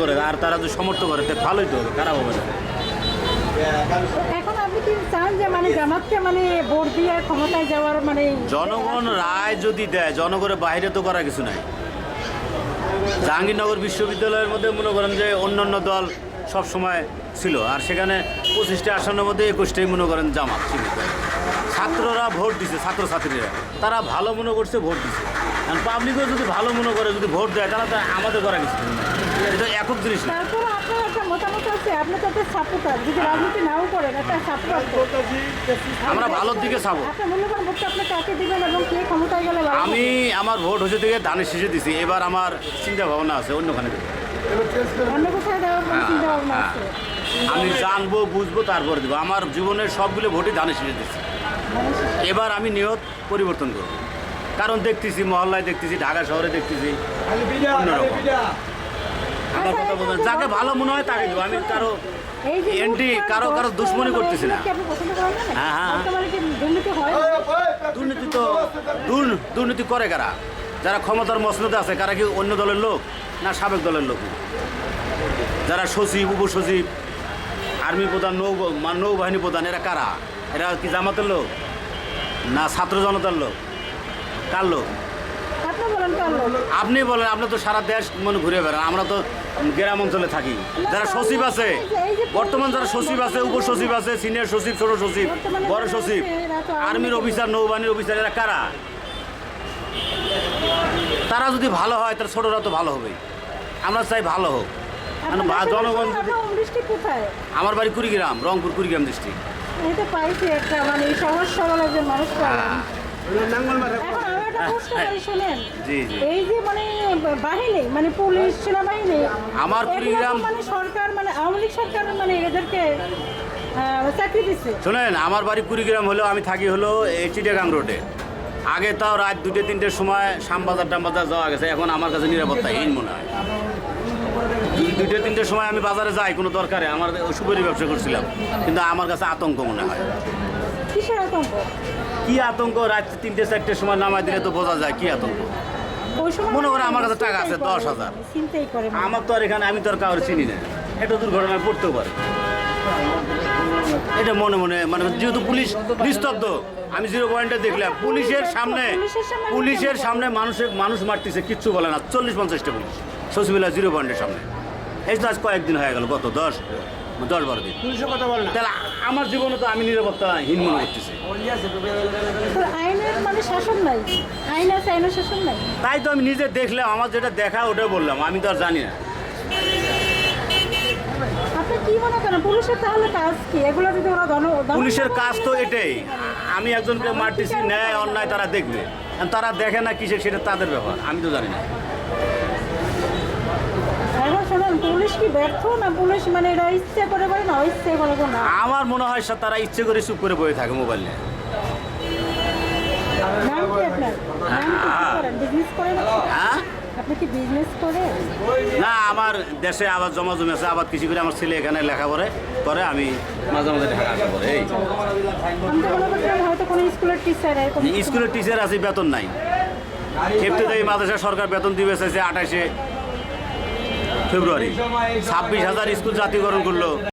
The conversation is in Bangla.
করে আর তারা যদি সমর্থ করে তো ভালোই তো হবে খারাপ হবে না। এখন আপনি কি চান যে মানে জামাতকে মানে ভোট দিয়ে ক্ষমতায় যাওয়ার মানে জনগণ রায় যদি দেয় জনগণের বাইরে তো করার কিছু নাই। জাহাঙ্গীরনগর বিশ্ববিদ্যালয়ের মধ্যে মনে করেন যে অন্যান্য দল সব সময় ছিল আর সেখানে পঁচিশটা আসনের মধ্যে একুশটাই মনে করেন জামাত সীমিত ছাত্ররা ভোট দিছে ছাত্রছাত্রীরা। তারা ভালো মনে করছে ভোট দিছে। আর পাবলিকও যদি ভালো মনে করে যদি ভোট দেয় তাহলে তো আমাদের করা কিছু এটা একক জিনিস না। তারপর আপনার একটা মতামত আছে আপনি তো একটা সাপোর্টার যদি রাজনীতি নাও করেন একটা সাপোর্টার আমরা ভালোর দিকে চাবো। আপনার মূল্যবান ভোটটা আপনি কাকে দিবেন এবং কে ক্ষমতায় গেলে আমি আমার ভোট হচ্ছে থেকে ধানের শেষে দিছি এবার আমার চিন্তা ভাবনা আছে অন্যখানে অন্য কোথায় দেওয়ার চিন্তা ভাবনা। আছে? আমি জানব বুঝব তারপরে দেবো। আমার জীবনের সবগুলো ভোটই ধানের শেষে দিচ্ছি এবার আমি নিয়ত পরিবর্তন করব। কারণ দেখতেছি মহল্লায় দেখতেছি ঢাকা শহরে দেখতেছি। অন্যরকম। আমার কথা বলছেন যাকে ভালো মনে হয় তাকে দেবো। আমি কারও এন্টি কারও কারও দুশ্মনী করতেছি না? হ্যাঁ, হ্যাঁ। দুর্নীতি হয়? দুর্নীতি তো দুর্নীতি করে কারা? যারা ক্ষমতার মসনদে আছে কারা কি অন্য দলের লোক না সাবেক দলের লোক? যারা সচিব উপসচিব আর্মি প্রধান নৌ মা- নৌবাহিনী প্রধান এরা কারা? এরা কি জামাতের লোক? না ছাত্র জনতার লোক? কার লোক আপনি বলেন? আপনি তো সারা দেশ মনে ঘুরে বেড়ান আমরা তো গ্রাম অঞ্চলে থাকি। যারা সচিব আছে বর্তমান যারা সচিব আছে উপসচিব আছে সিনিয়র সচিব ছোট সচিব বড় সচিব আর্মির অফিসার নৌবাহিনীর অফিসার এরা কারা? তারা যদি ভালো হয় তার ছোটরা তো ভালো হবে। আমরা চাই ভালো হোক। দেশের জনগণ আমার বাড়ি কুড়িগ্রাম রংপুর কুড়িগ্রাম ডিস্ট্রিক্ট পাইছি একটা মানে সহজ সরল একজন মানুষ পাইলাম এখন আমি একটা প্রশ্ন করি শোনেন। জি, জি। এই যে মানে বাহিনী মানে আমার কুড়িগ্রাম- মানে সরকার মানে আওয়ামী লীগ সরকার মানে এদেরকে আহ, চাকরি দিচ্ছে শোনেন আমার বাড়ি কুড়িগ্রাম হলেও আমি থাকি হলো এই চিটাগাং রোডে। আগে তাও রাত দুটো তিনটের সময় শ্যামবাজার টামবাজার যাওয়া গেছে এখন আমার কাছে নিরাপত্তাহীন মনে হয়। দুই- দুটো তিনটের সময় আমি বাজারে যাই কোনো দরকারে আমার ওষুধেরই ব্যবসা করছিলাম কিন্তু আমার কাছে আতঙ্ক মনে হয়। কিসের আতঙ্ক? কি আতঙ্ক? রাত তিনটে চারটের সময় নামাই দিলে তো বোঝা যায় কি আতঙ্ক। মনে করে আমার কাছে টাকা আছে, চিন্তাই করে, 10,000 চিন্তাই করে মানুষ। আমার তো আর এখানে আমি তো আর কাউরে চিনি না। এটা দুর্ঘটনায় পড়তেও পারে। এটা মনে মনে মানে যেহেতু পুলিশ নিস্তব্ধ আমি জিরো পয়েন্টে দেখলাম। পুলিশের সামনে পুলিশের সামনে মানুষের মানুষ মারতেছে কিচ্ছু বলে না। চল্লিশ পঞ্চাশটা পুলিশ। সচিবিলা জিরো পয়েন্টের সামনে। এই তো আজ কয়েকদিন হয়ে গেল গত দশ। দশ বারো দিন। তাহলে আমার জীবনে তো আমি নিরাপত্তাহীন মনে করতেছি। আইনের মানে শাসন নাই। আইন আছে আইনের শাসন নাই। তাই তো আমি নিজে দেখলাম আমার যেটা দেখা ওটা বললাম আমি তো আর জানি না। কি মনে করেন পুলিশের তাহলে কাজ কি? এগুলো যদি ওরা জন জন- পুলিশের কাজ তো এটাই। আমি একজনকে মারতেছি ন্যায় অন্যায় তারা দেখবে। তারা দেখে না কিসের সেটা তাদের ব্যাপার আমি তো জানি না। এখন শোনেন পুলিশ কি ব্যর্থ না পুলিশ মানে এরা ইচ্ছে করে করে না ইচ্ছে করে করে না? আমার মনে হয় সা- তারা ইচ্ছে করে চুপ করে বয়ে থাকে মোবাইল নিয়ে। নাম কি আপনার? নাম কি কি করেন? বিজনেস করেন হ্যাঁ? আপনি কি বিজনেস করেন? না আমার দেশে আবার জমা জমি আছে আবার কিছু করে আমার ছেলে এখানে লেখা পড়ে করে আমি মাঝে মাঝে ঢাকা আসা এই। হয়তো কোনো স্কুলের টিচার স্কুলের টিচার আছে বেতন নাই। খেপতে মাদ্রাসা সরকার বেতন দিবে চাইছে আঠাশে ফেব্রুয়ারি। ছাব্বিশ হাজার স্কুল জাতীয়করণ করল।